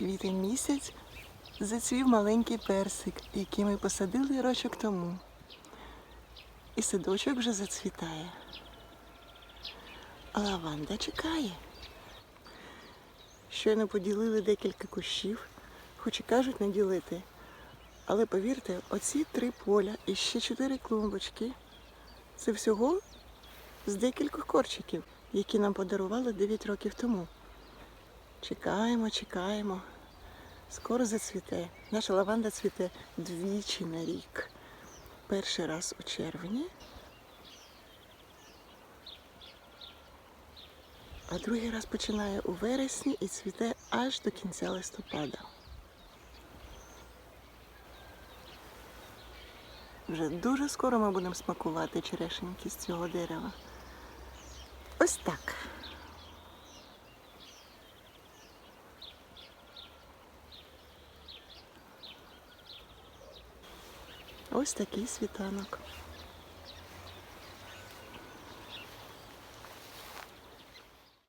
квітень місяць зацвів маленький персик, який ми посадили рочок тому. І садочок вже зацвітає. А лаванда чекає. Щойно поділили декілька кущів, хоч і кажуть не ділити. Але повірте, оці три поля і ще чотири клумбочки це всього з декількох корчиків, які нам подарували 9 років тому. Чекаємо, чекаємо. Скоро зацвіте. Наша лаванда цвіте двічі на рік. Перший раз у червні, а другий раз починає у вересні і цвіте аж до кінця листопада. Вже дуже скоро ми будемо смакувати черешеньки з цього дерева. Ось так. Ось такий світанок.